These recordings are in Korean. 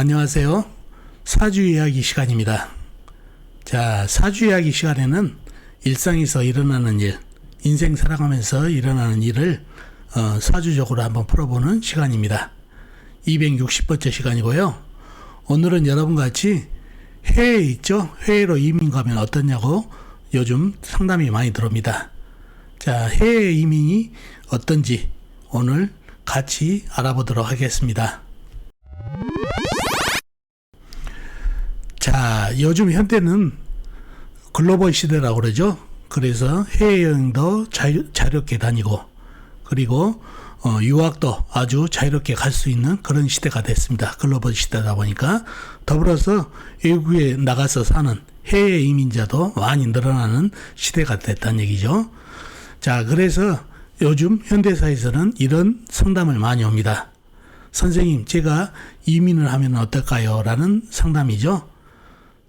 안녕하세요. 사주 이야기 시간입니다. 자, 사주 이야기 시간에는 일상에서 일어나는 일, 인생 살아가면서 일어나는 일을 어, 사주적으로 한번 풀어보는 시간입니다. 260번째 시간이고요. 오늘은 여러분 같이 해외에 있죠? 해외로 이민 가면 어떠냐고 요즘 상담이 많이 들어옵니다. 자, 해외 이민이 어떤지 오늘 같이 알아보도록 하겠습니다. 자, 요즘 현대는 글로벌 시대라고 그러죠. 그래서 해외여행도 자유, 자유롭게 다니고, 그리고 어, 유학도 아주 자유롭게 갈 수 있는 그런 시대가 됐습니다. 글로벌 시대다 보니까. 더불어서 외국에 나가서 사는 해외 이민자도 많이 늘어나는 시대가 됐다는 얘기죠. 자, 그래서 요즘 현대사에서는 이런 상담을 많이 옵니다. 선생님, 제가 이민을 하면 어떨까요? 라는 상담이죠.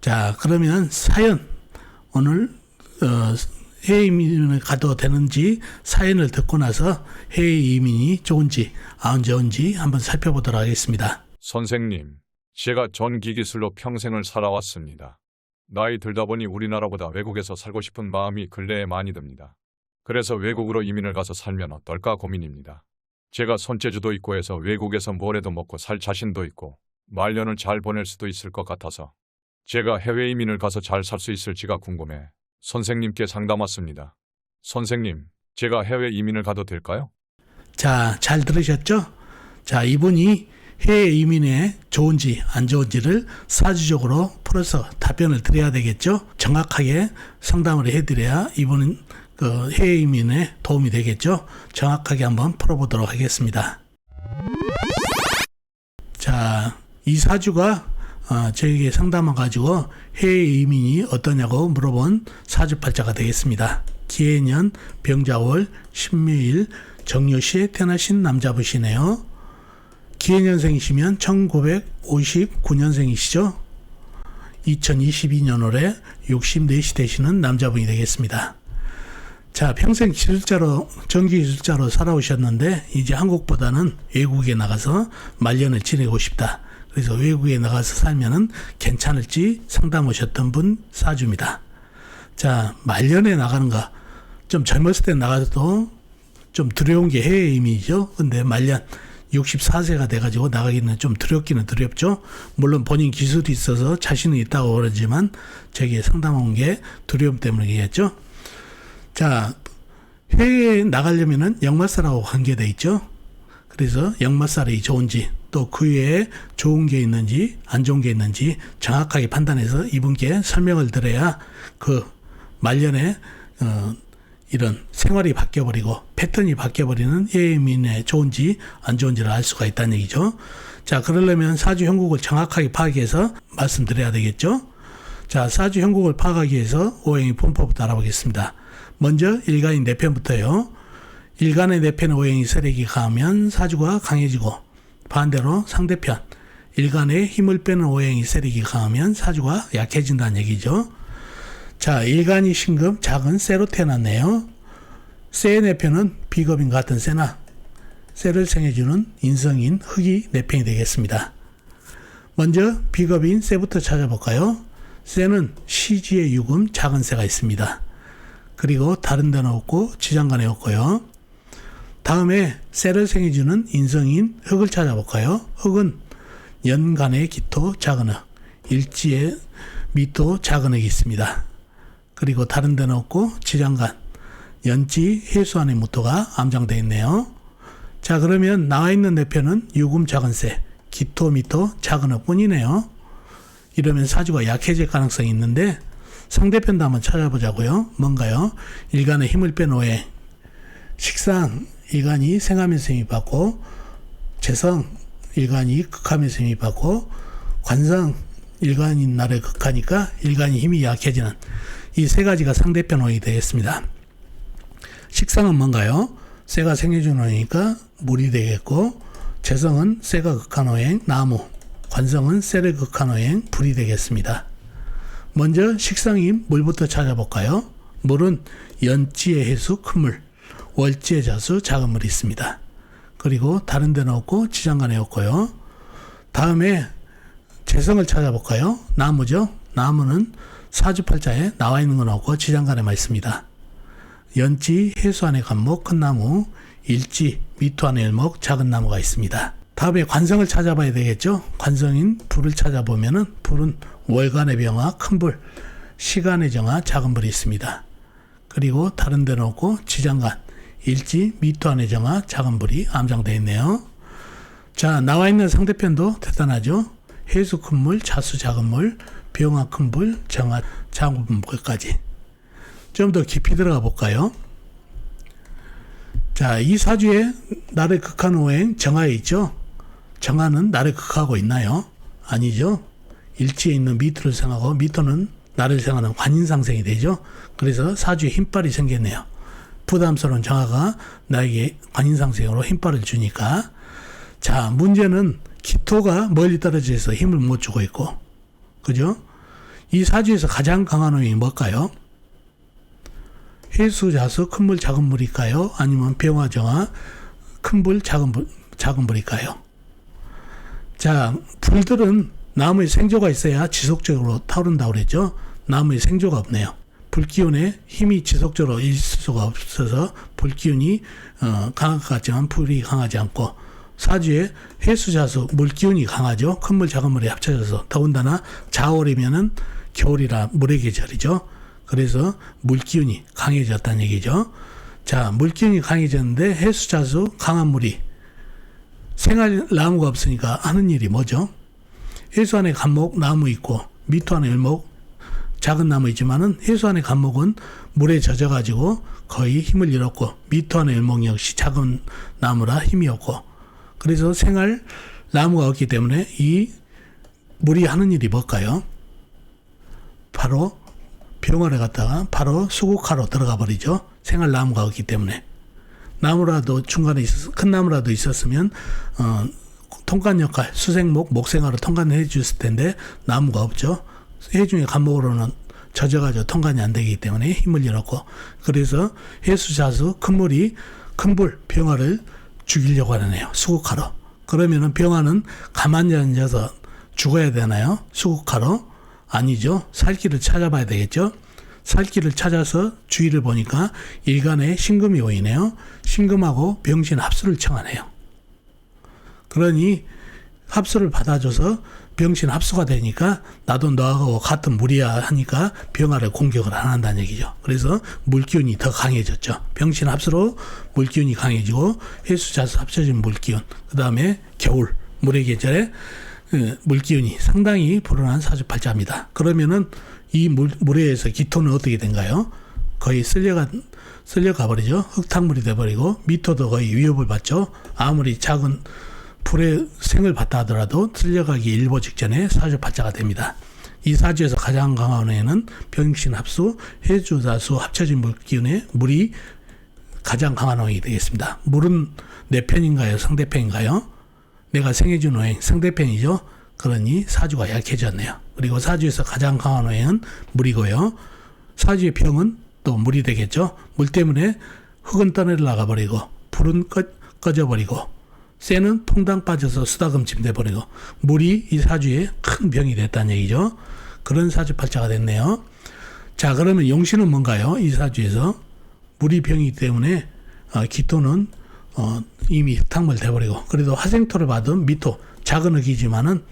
자, 그러면 사연, 오늘, 어, 해외 이민을 가도 되는지 사연을 듣고 나서 해외 이민이 좋은지, 안 좋은지 한번 살펴보도록 하겠습니다. 선생님, 제가 전기 기술로 평생을 살아왔습니다. 나이 들다 보니 우리나라보다 외국에서 살고 싶은 마음이 근래에 많이 듭니다. 그래서 외국으로 이민을 가서 살면 어떨까 고민입니다. 제가 손재주도 있고 해서 외국에서 뭐래도 먹고 살 자신도 있고 말년을 잘 보낼 수도 있을 것 같아서 제가 해외 이민을 가서 잘 살 수 있을지가 궁금해 선생님께 상담 왔습니다. 선생님, 제가 해외 이민을 가도 될까요? 자, 잘 들으셨죠? 자, 이분이 해외 이민에 좋은지 안 좋은지를 사주적으로 풀어서 답변을 드려야 되겠죠? 정확하게 상담을 해드려야 이분은 그 해외 이민에 도움이 되겠죠? 정확하게 한번 풀어보도록 하겠습니다. 자, 이 사주가 어, 저에게 상담을 가지고 해외 이민이 어떠냐고 물어본 사주팔자가 되겠습니다. 기해년 병자월 신묘일 정묘시에 태어나신 남자분이시네요. 기해년생이시면 1959년생이시죠. 2022년 올해 64시 되시는 남자분이 되겠습니다. 자, 평생 기술자로, 전기 기술자로 살아오셨는데, 이제 한국보다는 외국에 나가서 말년을 지내고 싶다. 그래서 외국에 나가서 살면은 괜찮을지 상담 오셨던 분 사주입니다. 자, 말년에 나가는가. 좀 젊었을 때 나가도 좀 두려운 게 해외 이민이죠. 근데 말년 64세가 돼가지고 나가기는 좀 두렵기는 두렵죠. 물론 본인 기술이 있어서 자신은 있다고 그러지만 저기에 상담 온 게 두려움 때문이겠죠. 자, 해외에 나가려면은 역마살하고 관계돼 있죠. 그래서 역마살이 좋은지 또 그 외에 좋은 게 있는지 안 좋은 게 있는지 정확하게 판단해서 이분께 설명을 드려야 그 말년에 어, 이런 생활이 바뀌어버리고 패턴이 바뀌어버리는 예민에 좋은지 안 좋은지를 알 수가 있다는 얘기죠. 자, 그러려면 사주 형국을 정확하게 파악해서 말씀드려야 되겠죠. 자, 사주 형국을 파악하기 위해서 오행이 분포부터 알아보겠습니다. 먼저 일간인 내편부터요. 일간의 내편 오행이 세력이 강하면 사주가 강해지고 반대로 상대편 일간의 힘을 빼는 오행이 세력이 강하면 사주가 약해진다는 얘기죠. 자, 일간이 신금 작은 쇠로 태어났네요. 쇠의 내편은 비겁인 같은 쇠나 쇠를 생해주는 인성인 흙이 내편이 되겠습니다. 먼저 비겁인 쇠부터 찾아볼까요? 쇠는 시지의 유금 작은 쇠가 있습니다. 그리고 다른 데는 없고 지장간에 없고요. 다음에 쇠를 생해주는 인성인 흙을 찾아볼까요? 흙은 연간의 기토 작은 흙, 일지의 미토 작은 흙이 있습니다. 그리고 다른 데는 없고 지장간, 연지 해수안의 무토가 암장되어 있네요. 자 그러면 나와 있는 내편은 유금 작은 쇠, 기토 미토 작은 흙 뿐이네요. 이러면 사주가 약해질 가능성이 있는데 상대편도 한번 찾아보자고요. 뭔가요? 일간의 힘을 뺀 오해. 식상 일간이 생하면서 힘이 받고 재성 일간이 극하면서 힘이 받고 관상 일간인 날에 극하니까 일간이 힘이 약해지는 이 세 가지가 상대편 오행이 되겠습니다. 식상은 뭔가요? 쇠가 생해주는 오행이니까 물이 되겠고 재성은 쇠가 극한 오행 나무 관성은 쇠를 극한 오행 불이 되겠습니다. 먼저 식상인 물부터 찾아볼까요? 물은 연지의 해수 큰 물, 월지의 자수 작은 물이 있습니다. 그리고 다른 데는 없고 지장간에 없고요. 다음에 재성을 찾아볼까요? 나무죠. 나무는 사주팔자에 나와 있는 건 없고 지장간에만 있습니다. 연지, 해수안의 간목, 큰 나무, 일지, 미투안의 일목, 작은 나무가 있습니다. 다음에 관성을 찾아봐야 되겠죠. 관성인 불을 찾아보면은 불은 월간의 병화, 큰 불, 시간의 정화, 작은 불이 있습니다. 그리고 다른 데는 없고 지장간, 일지, 미투안의 정화, 작은 불이 암장되어 있네요. 자, 나와 있는 상대편도 대단하죠. 해수 큰 물, 자수 작은 물, 병화 큰 불, 정화 작은 불까지. 좀 더 깊이 들어가 볼까요? 자, 이 사주에 날의 극한 오행 정화에 있죠. 정화는 날을 극하고 있나요? 아니죠. 일지에 있는 미토를 생하고 미토는 날을 생하는 관인상생이 되죠. 그래서 사주에 힘빨이 생겼네요. 부담스러운 정화가 나에게 관인상생으로 힘빨을 주니까 자, 문제는 기토가 멀리 떨어져 있어 힘을 못 주고 있고, 그죠? 이 사주에서 가장 강한 힘이 뭘까요? 해수, 자수, 큰 물, 작은 물일까요? 아니면 병화, 정화, 큰 불, 작은 불, 작은 불일까요? 자, 불들은 나무에 생조가 있어야 지속적으로 타오른다고 그랬죠? 나무에 생조가 없네요. 불기운에 힘이 지속적으로 있을 수가 없어서 불기운이 어, 것 같지만 불이 강하지 않고 사주에 해수자수 물기운이 강하죠. 큰물 작은 물이 합쳐져서 더군다나 자월이면은 겨울이라 물의 계절이죠. 그래서 물기운이 강해졌다는 얘기죠. 자, 물기운이 강해졌는데 해수자수 강한 물이 생활 나무가 없으니까 하는 일이 뭐죠? 해수 안에 감목 나무 있고 미토 안에 일목 작은 나무 있지만은 해수 안에 감목은 물에 젖어가지고 거의 힘을 잃었고 미토 안에 일목 역시 작은 나무라 힘이 없고 그래서 생활 나무가 없기 때문에 이 물이 하는 일이 뭘까요? 바로 병원에 갔다가 바로 수국하러 들어가 버리죠. 생활 나무가 없기 때문에 나무라도 중간에 있었, 큰 나무라도 있었으면 어, 통관 역할 수생목 목생활을 통관해 줬을 텐데 나무가 없죠. 해중의 간목으로는 젖어가지고 통관이 안 되기 때문에 힘을 잃었고 그래서 해수자수 큰 물이 큰불 병화를 죽이려고 하네요. 수국하러. 그러면은 병화는 가만히 앉아서 죽어야 되나요? 수국하러? 아니죠. 살 길을 찾아봐야 되겠죠. 살 길을 찾아서 주위를 보니까 일간에 신금이 보이네요. 신금하고 병신 합수를 청하네요. 그러니 합수를 받아줘서 병신 합수가 되니까 나도 너하고 같은 물이야 하니까 병화를 공격을 안 한다는 얘기죠. 그래서 물기운이 더 강해졌죠. 병신 합수로 물기운이 강해지고 해수자수 합쳐진 물기운. 그 다음에 겨울 물의 계절에 그 물기운이 상당히 불어난 사주팔자입니다. 그러면은 이 물, 물에 의해서 기토는 어떻게 된가요? 거의 쓸려가, 쓸려가 버리죠. 흙탕물이 돼버리고 미토도 거의 위협을 받죠. 아무리 작은 불의 생을 받다 하더라도 쓸려가기 일보 직전에 사주팔자가 됩니다. 이 사주에서 가장 강한 해는 병신 합수, 해주자수 합쳐진 물 기운의 물이 가장 강한 호행이 되겠습니다. 물은 내 편인가요? 상대편인가요? 내가 생해준 호행, 상대편이죠? 그러니 사주가 약해졌네요. 그리고 사주에서 가장 강한 호행은 물이고요. 사주의 병은 또 물이 되겠죠? 물 때문에 흙은 떠내려가 버리고, 불은 꺼, 꺼져버리고, 쇠는 퐁당 빠져서 수다금침 돼버리고, 물이 이 사주에 큰 병이 됐다는 얘기죠. 그런 사주팔자가 됐네요. 자, 그러면 용신은 뭔가요? 이 사주에서. 물이 병이기 때문에 어, 기토는 어, 이미 흙탕물 돼버리고 그래도 화생토를 받은 미토 작은 흙이지만은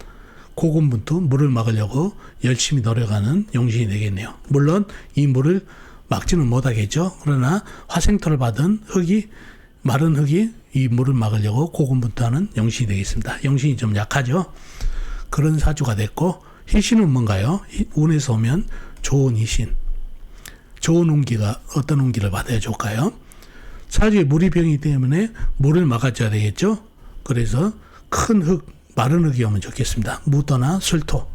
고군분투 물을 막으려고 열심히 노력하는 용신이 되겠네요. 물론 이 물을 막지는 못하겠죠. 그러나 화생토를 받은 흙이 마른 흙이 이 물을 막으려고 고군분투하는 용신이 되겠습니다. 용신이 좀 약하죠. 그런 사주가 됐고 희신은 뭔가요? 운에서 오면 좋은 희신. 좋은 운기가 어떤 운기를 받아야 좋을까요? 사주에 물이 병이기 때문에 물을 막아줘야 되겠죠. 그래서 큰 흙, 마른 흙이 오면 좋겠습니다. 무토나 술토,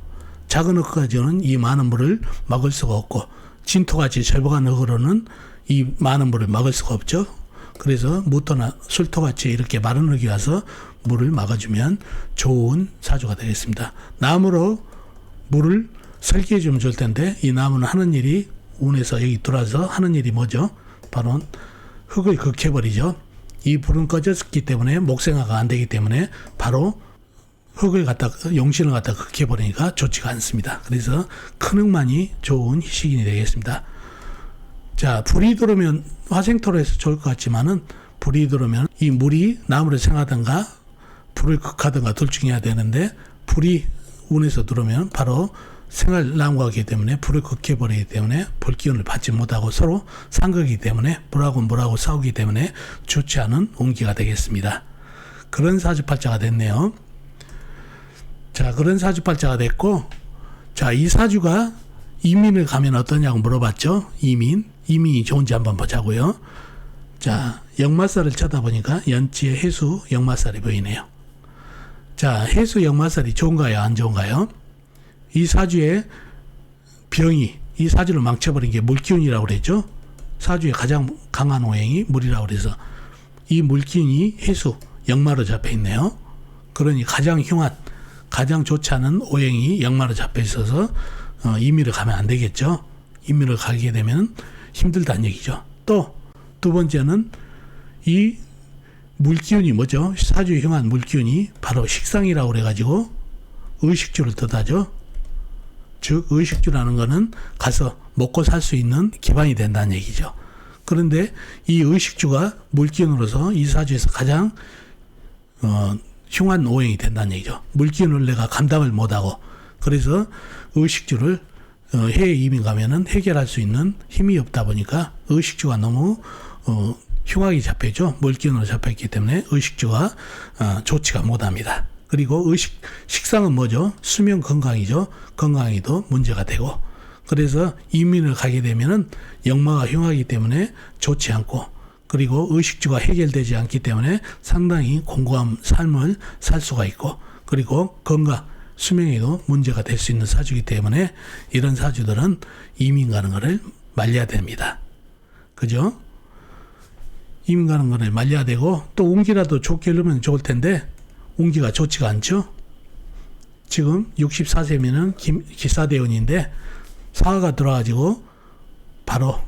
작은 흙까지는 이 많은 물을 막을 수가 없고 진토같이 절벽한 흙으로는 이 많은 물을 막을 수가 없죠. 그래서 무토나 술토같이 이렇게 마른 흙이 와서 물을 막아주면 좋은 사주가 되겠습니다. 나무로 물을 설계해 주면 좋을 텐데 이 나무는 하는 일이 운에서 여기 들어와서 하는 일이 뭐죠? 바로 흙을 극해버리죠. 이 불은 꺼졌기 때문에 목생화가 안 되기 때문에 바로 흙을 갖다 용신을 갖다 극해 버리니까 좋지가 않습니다. 그래서 큰 흙만이 좋은 희식인이 되겠습니다. 자 불이 들어오면 화생토로에서 좋을 것 같지만은 불이 들어오면 이 물이 나무를 생하든가 불을 극하든가 둘 중에 해야 되는데 불이 운에서 들어오면 바로 생활 나무가기 때문에 불을 극해 버리기 때문에 불 기운을 받지 못하고 서로 상극이기 때문에 불하고 물하고 싸우기 때문에 좋지 않은 온기가 되겠습니다. 그런 사주팔자가 됐네요. 자, 그런 사주팔자가 됐고, 자, 이 사주가 이민을 가면 어떠냐고 물어봤죠? 이민. 이민이 좋은지 한번 보자고요. 자, 역마살을 쳐다보니까 연지의 해수 역마살이 보이네요. 자, 해수 역마살이 좋은가요? 안 좋은가요? 이 사주의 병이, 이 사주를 망쳐버린 게 물기운이라고 그랬죠? 사주의 가장 강한 오행이 물이라고 그래서 이 물기운이 해수, 역마로 잡혀 있네요. 그러니 가장 흉한, 가장 좋지 않은 오행이 역마로 잡혀 있어서 어, 이미를 가면 안 되겠죠. 이미를 가게 되면 힘들다는 얘기죠. 또 두 번째는 이 물기운이 뭐죠? 사주에 흉한 물기운이 바로 식상이라고 그래가지고 의식주를 뜻하죠. 즉 의식주라는 거는 가서 먹고 살 수 있는 기반이 된다는 얘기죠. 그런데 이 의식주가 물기운으로서 이 사주에서 가장 어, 흉한 오행이 된다는 얘기죠. 물기운을 내가 감당을 못하고 그래서 의식주를 어, 해외 이민 가면은 해결할 수 있는 힘이 없다 보니까 의식주가 너무 어, 흉하게 잡혀죠. 물기운으로 잡혀있기 때문에 의식주가 어, 좋지가 못합니다. 그리고 의식 식상은 뭐죠? 수면 건강이죠. 건강에도 문제가 되고 그래서 이민을 가게 되면은 역마가 흉하기 때문에 좋지 않고 그리고 의식주가 해결되지 않기 때문에 상당히 공고한 삶을 살 수가 있고 그리고 건강 수명에도 문제가 될 수 있는 사주이기 때문에 이런 사주들은 이민 가는 것을 말려야 됩니다. 그죠? 이민 가는 것을 말려야 되고 또 운기라도 좋게 흐르면 좋을 텐데 운기가 좋지가 않죠. 지금 64세면은 기사대원인데 사화가 들어가지고 바로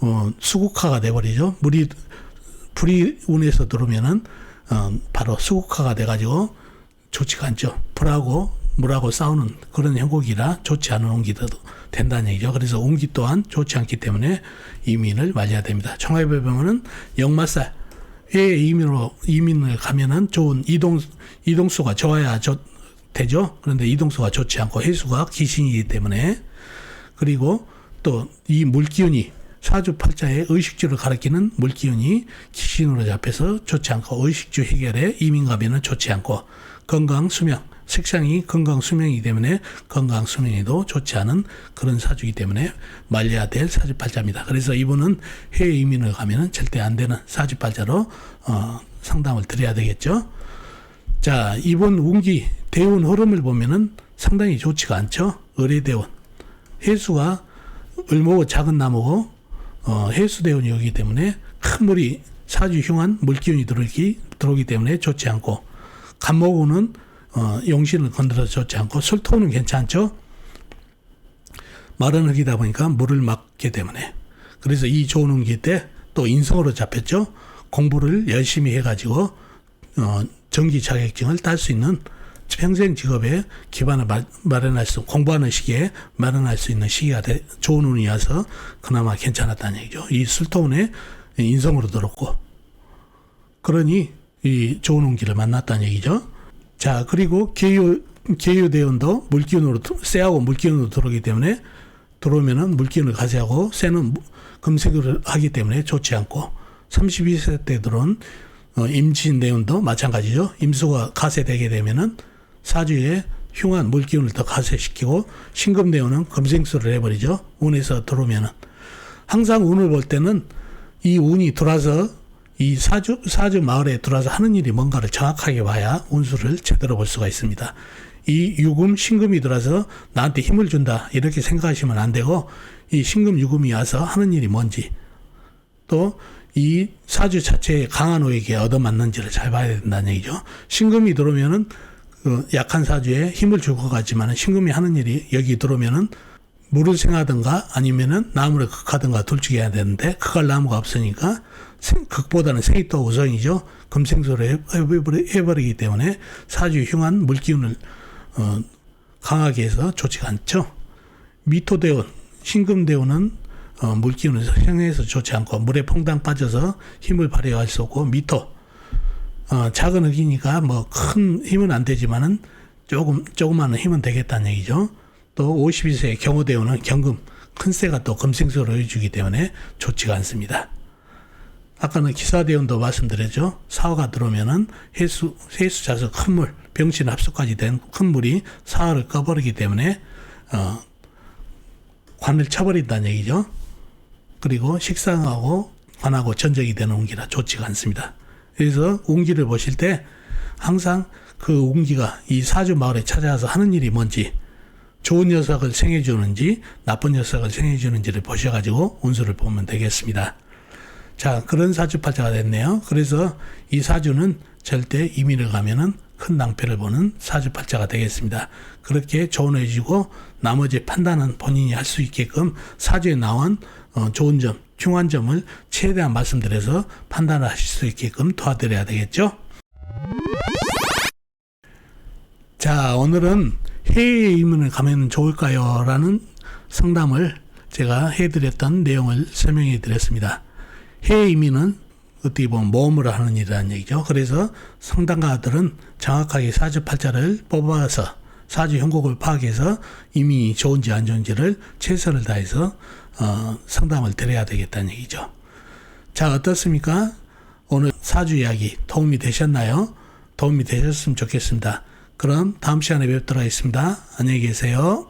어, 수국화가 돼버리죠. 물이 불이 운에서 들어오면은 어, 바로 수국화가 돼가지고 좋지가 않죠. 불하고 물하고 싸우는 그런 형국이라 좋지 않은 온기도 된다는 얘기죠. 그래서 온기 또한 좋지 않기 때문에 이민을 말려야 됩니다. 보면은 역마살 에 이민으로 이민을 가면은 좋은 이동 이동수가 좋아야 좋, 되죠. 그런데 이동수가 좋지 않고 해수가 기신이기 때문에 그리고 또 이 물기운이 사주팔자의 의식주를 가리키는 물기운이 기신으로 잡혀서 좋지 않고 의식주 해결에 이민 가면은 좋지 않고 건강 수명 색상이 건강 수명이기 때문에 건강 수명에도 좋지 않은 그런 사주이기 때문에 말려야 될 사주팔자입니다. 그래서 이분은 해외 이민을 가면은 절대 안 되는 사주팔자로 어, 상담을 드려야 되겠죠. 자 이번 운기 대운 흐름을 보면은 상당히 좋지가 않죠. 의뢰대운 해수가 을목은 작은 나무고 어, 해수대운이 오기 때문에 큰 물이 사주 흉한 물기운이 들어오기, 들어오기 때문에 좋지 않고 간목우는 어, 용신을 건드려서 좋지 않고 술토는 괜찮죠. 마른 흙이다 보니까 물을 막게 때문에 그래서 이 좋은 운기 때 또 인성으로 잡혔죠. 공부를 열심히 해가지고 어, 정기 자격증을 딸 수 있는 평생 직업에 기반을 마, 마련할 수 공부하는 시기에 마련할 수 있는 시기가 돼, 좋은 운이어서 그나마 괜찮았다는 얘기죠. 이 술토운에 인성으로 들었고 그러니 이 좋은 운기를 만났다는 얘기죠. 자 그리고 계유 계유 대운도 물기운으로 쇠하고 물기운으로 들어오기 때문에 들어오면은 물기운을 가세하고 쇠는 금색을 하기 때문에 좋지 않고 32세 때 들어온 어, 임진 대운도 마찬가지죠. 임수가 가세되게 되면은 사주에 흉한 물기운을 더 가세시키고 신금 대운은 금생수를 해버리죠. 운에서 들어오면은 항상 운을 볼 때는 이 운이 들어와서 이 사주 사주 마을에 들어와서 하는 일이 뭔가를 정확하게 봐야 운수를 제대로 볼 수가 있습니다. 이 유금 신금이 들어서 나한테 힘을 준다 이렇게 생각하시면 안 되고 이 신금 유금이 와서 하는 일이 뭔지 또 이 사주 자체에 강한 오에게 얻어맞는지를 잘 봐야 된다는 얘기죠. 신금이 들어오면은 그 약한 사주에 힘을 줄 것 같지만 신금이 하는 일이 여기 들어오면은 물을 생하든가 아니면은 나무를 극하든가 둘 중에 해야 되는데 극할 나무가 없으니까 생- 극보다는 생이 또 우선이죠. 금생소를 해- 해버리- 해버리 기 때문에 사주 흉한 물기운을 어, 강하게 해서 좋지가 않죠. 미토대운, 신금대운은 어, 물기운을 생해서 좋지 않고 물에 퐁당 빠져서 힘을 발휘할 수 없고 미토 어, 작은 흙이니까 뭐 큰 힘은 안 되지만은 조금 조그마한 힘은 되겠다는 얘기죠. 또 52세 경호대운은 경금 큰 새가 또 금생소를 해주기 때문에 좋지가 않습니다. 아까는 기사대운도 말씀드렸죠. 사화가 들어오면은 해수 해수 자서 큰 물, 병신 합수까지 된 큰 물이 사화를 꺼버리기 때문에 어, 관을 쳐버린다는 얘기죠. 그리고 식상하고 관하고 전적이 되는 운기라 좋지가 않습니다. 그래서 운기를 보실 때 항상 그 운기가 이 사주 마을에 찾아와서 하는 일이 뭔지 좋은 녀석을 생해 주는지 나쁜 녀석을 생해 주는지를 보셔 가지고 운수를 보면 되겠습니다. 자 그런 사주팔자가 됐네요. 그래서 이 사주는 절대 이민을 가면은 큰 낭패를 보는 사주팔자가 되겠습니다. 그렇게 조언해 주고 나머지 판단은 본인이 할 수 있게끔 사주에 나온 어, 좋은 점, 흉한 점을 최대한 말씀드려서 판단을 하실 수 있게끔 도와드려야 되겠죠. 자, 오늘은 해외 이민을 가면 좋을까요? 라는 상담을 제가 해드렸던 내용을 설명해 드렸습니다. 해외 이민은 어떻게 보면 모험을 하는 일이라는 얘기죠. 그래서 상담가들은 정확하게 사주팔자를 뽑아서 사주 형국을 파악해서 이민이 좋은지 안 좋은지를 최선을 다해서 어, 상담을 드려야 되겠다는 얘기죠. 자, 어떻습니까? 오늘 사주 이야기 도움이 되셨나요? 도움이 되셨으면 좋겠습니다. 그럼 다음 시간에 뵙도록 하겠습니다. 안녕히 계세요.